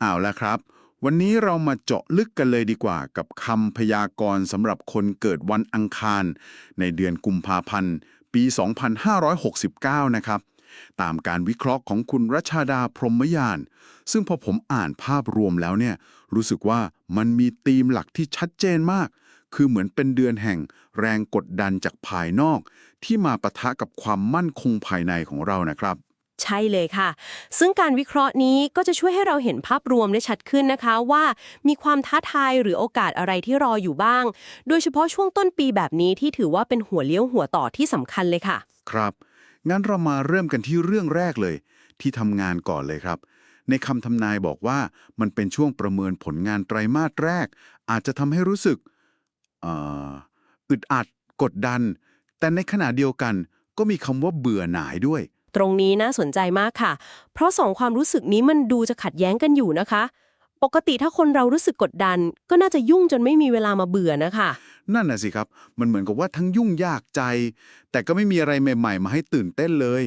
เอาละครับ วันนี้เรามาเจาะลึกกันเลยดีกว่ากับคำพยากรณ์สำหรับคนเกิดวันอังคาร ในเดือนกุมภาพันธ์ ปี 2569 นะครับ ตามการวิเคราะห์ของคุณรัชาดาพรหมยาน ซึ่งพอผมอ่านภาพรวมแล้วเนี่ย รู้สึกว่ามันมีธีมหลักที่ชัดเจนมาก คือเหมือนเป็นเดือนแห่งแรงกดดันจากภายนอก ที่มาปะทะกับความมั่นคงภายในของเรานะครับ ใช่เลยค่ะ ซึ่งการวิเคราะห์นี้ก็จะช่วยให้เราเห็นภาพรวมได้ชัดขึ้นนะคะว่ามีความท้าทายหรือโอกาสอะไรที่รออยู่บ้าง โดยเฉพาะช่วงต้นปีแบบนี้ที่ถือว่าเป็นหัวเลี้ยวหัวต่อที่สำคัญเลยค่ะ ครับ งั้นเรามาเริ่มกันที่เรื่องแรกเลย ที่ทำงานก่อนเลยครับ ในคำทำนายบอกว่ามันเป็นช่วงประเมินผลงานไตรมาสแรก อาจจะทำให้รู้สึกอึดอัด กดดัน แต่ในขณะเดียวกันก็มีคำว่าเบื่อหน่ายด้วย ตรงนี้น่าสนใจมากค่ะ เพราะสองความรู้สึกนี้มันดูจะขัดแย้งกันอยู่นะคะ ปกติถ้าคนเรารู้สึกกดดัน ก็น่าจะยุ่งจนไม่มีเวลามาเบื่อนะคะ นั่นน่ะสิครับ มันเหมือนกับว่าทั้งยุ่งยากใจ แต่ก็ไม่มีอะไรใหม่ ๆ มาให้ตื่นเต้นเลย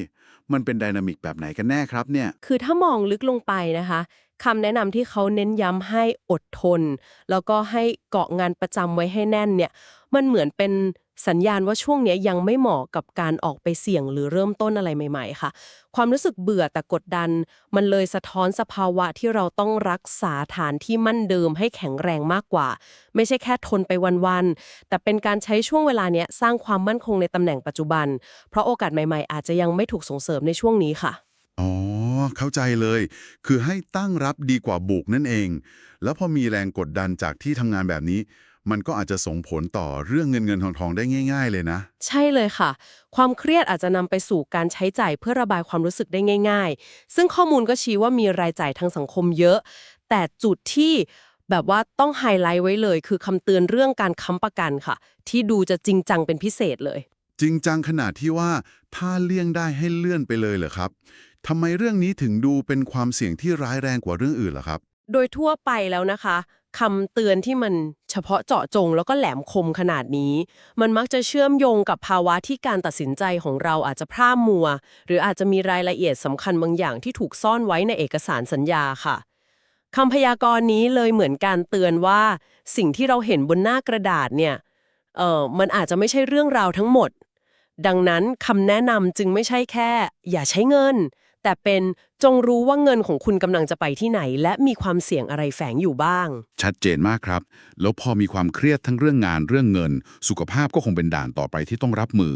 มันเป็นไดนามิกแบบไหนกันแน่ครับเนี่ย คือถ้ามองลึกลงไปนะคะคำแนะนำที่เขาเน้นย้ำให้อดทน แล้วก็ให้เกาะงานประจำไว้ให้แน่นเนี่ย มันเหมือนเป็น สัญญาณว่าช่วงนี้ยยังไม่เหมาะกับการออกไปเสี่ยงหรือเริ่มต้นอะไรใหม่ ๆ ค่ะ ความรู้สึกเบื่อแต่กดดัน มันเลยสะท้อนสภาวะที่เราต้องรักษาฐานที่มั่นเดิมให้แข็งแรงมากกว่า ไม่ใช่แค่ทนไปวันๆแต่เป็นการใช้ช่วงเวลาเนี้ยสร้างความมั่นคงในตำแหน่งปัจจุบัน เพราะโอกาสใหม่ๆ อาจจะยังไม่ถูกส่งเสริมในช่วงนี้ค่ะอ๋อ เข้าใจเลย คือให้ตั้งรับดีกว่าบุกนั่นเอง แล้วพอมีแรงกดดันจากที่ทำงานแบบนี้ มันก็อาจจะส่งผลต่อเรื่องเงินเงินทองทองได้ง่าย ๆ เลยนะ ใช่เลยค่ะ ความเครียดอาจจะนำไปสู่การใช้จ่ายเพื่อระบายความรู้สึกได้ง่าย ๆ ซึ่งข้อมูลก็ชี้ว่ามีรายจ่ายทางสังคมเยอะ แต่จุดที่แบบว่าต้องไฮไลท์ไว้เลย คือคำเตือนเรื่องการค้ำประกันค่ะ ที่ดูจะจริงจังเป็นพิเศษเลย จริงจังขนาดที่ว่าถ้าเลี่ยงได้ให้เลื่อนไปเลยเหรอครับทำไมเรื่องนี้ถึงดูเป็นความเสี่ยงที่ร้ายแรงกว่าเรื่องอื่นล่ะครับ โดยทั่วไปแล้วนะคะ คำเตือนที่มันเฉพาะเจาะจงแล้วก็แหลมคมขนาดนี้ มันมักจะเชื่อมโยงกับภาวะที่การตัดสินใจของเราอาจจะพร่ามัว หรืออาจจะมีรายละเอียดสำคัญบางอย่างที่ถูกซ่อนไว้ในเอกสารสัญญาค่ะคำพยากรณ์นี้เลยเหมือนการเตือนว่า สิ่งที่เราเห็นบนหน้ากระดาษเนี่ยเออมันอาจจะไม่ใช่เรื่องราวทั้งหมด ดังนั้นคำแนะนำจึงไม่ใช่แค่ อย่าใช้เงิน แต่เป็นจงรู้ว่าเงินของคุณกำลังจะไปที่ไหน และมีความเสี่ยงอะไรแฝงอยู่บ้าง ชัดเจนมากครับ แล้วพอมีความเครียดทั้งเรื่องงานเรื่องเงิน สุขภาพก็คงเป็นด่านต่อไปที่ต้องรับมือ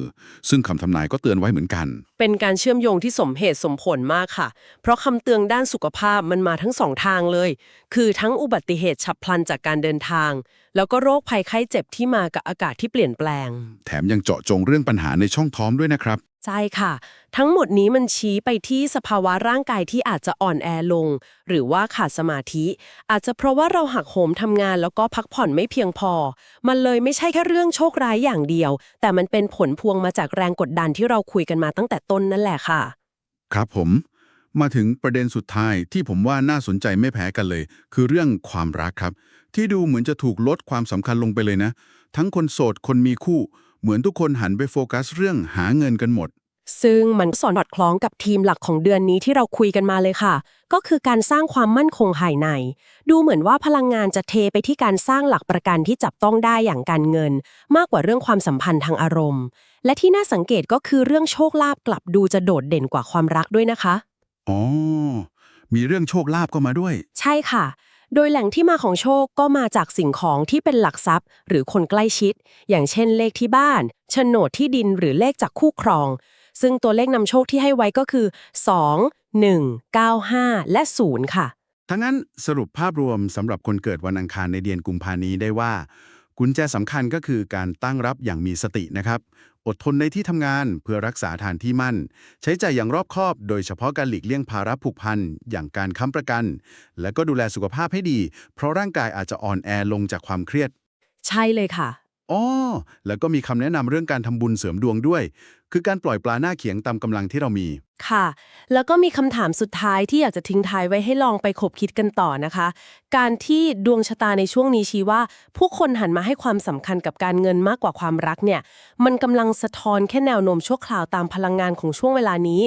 ซึ่งคำทำนายก็เตือนไว้เหมือนกัน เป็นการเชื่อมโยงที่สมเหตุสมผลมากค่ะ เพราะคำเตือนด้านสุขภาพมันมาทั้งสองทางเลย คือทั้งอุบัติเหตุฉับพลันจากการเดินทาง แล้วก็โรคภัยไข้เจ็บที่มากับอากาศที่เปลี่ยนแปลง แถมยังเจาะจงเรื่องปัญหาในช่องท้องด้วยนะครับ ใช่ค่ะ ทั้งหมดนี้มันชี้ไปที่สภาวะร่างกายที่อาจจะอ่อนแอลง หรือว่าขาดสมาธิ อาจจะเพราะว่าเราหักโหมทำงานแล้วก็พักผ่อนไม่เพียงพอ มันเลยไม่ใช่แค่เรื่องโชคร้ายอย่างเดียว แต่มันเป็นผลพวงมาจากแรงกดดันที่เราคุยกันมาตั้งแต่ต้นนั่นแหละค่ะ ครับผม มาถึงประเด็นสุดท้ายที่ผมว่าน่าสนใจไม่แพ้กันเลย คือเรื่องความรักครับ ที่ดูเหมือนจะถูกลดความสำคัญลงไปเลยนะ ทั้งคนโสดคนมีคู่ เหมือนทุกคนหันไปโฟกัสเรื่องหาเงินกันหมด ซึ่งมันสอนอดคล้องกับทีมหลักของเดือนนี้ที่เราคุยกันมาเลยค่ะ ก็คือการสร้างความมั่นคงภายใน ดูเหมือนว่าพลังงานจะเทไปที่การสร้างหลักประกันที่จับต้องได้อย่างการเงิน มากกว่าเรื่องความสัมพันธ์ทางอารมณ์ และที่น่าสังเกตก็คือเรื่องโชคลาภกลับดูจะโดดเด่นกว่าความรักด้วยนะคะอ๋อมีเรื่องโชคลาภก็มาด้วย ใช่ค่ะ โดยแหล่งที่มาของโชคก็มาจากสิ่งของที่เป็นหลักทรัพย์ หรือคนใกล้ชิด อย่างเช่นเลขที่บ้านโฉนดที่ดินหรือเลขจากคู่ครอง ซึ่งตัวเลขนำโชคที่ให้ไว้ก็คือ 2 1 9 5 และ 0 ค่ะ ทั้งนั้นสรุปภาพรวมสำหรับคนเกิดวันอังคารในเดือนกุมภานี้ได้ว่า กุญแจสำคัญก็คือการตั้งรับอย่างมีสตินะครับ อดทนในที่ทำงานเพื่อรักษาฐานที่มั่น ใช้จ่ายอย่างรอบคอบ โดยเฉพาะการหลีกเลี่ยงภาระผูกพันอย่างการค้ำประกัน และก็ดูแลสุขภาพให้ดี เพราะร่างกายอาจจะอ่อนแอลงจากความเครียด ใช่เลยค่ะ อ๋อ แล้วก็มีคำแนะนำเรื่องการทำบุญเสริมดวงด้วย คือการปล่อยปลาหน้าเขียงตามกำลังที่เรามี ค่ะ แล้วก็มีคำถามสุดท้ายที่อยากจะทิ้งท้ายไว้ให้ลองไปคบคิดกันต่อนะคะ การที่ดวงชะตาในช่วงนี้ชี้ว่า ผู้คนหันมาให้ความสำคัญกับการเงินมากกว่าความรักเนี่ย มันกำลังสะท้อนแค่แนวโน้มชั่วคราวตามพลังงานของช่วงเวลานี้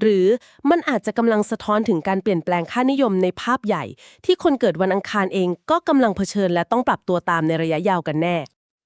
หรือมันอาจจะกำลังสะท้อนถึงการเปลี่ยนแปลงค่านิยมในภาพใหญ่ ที่คนเกิดวันอังคารเองก็กำลังเผชิญและต้องปรับตัวตามในระยะยาวกันแน่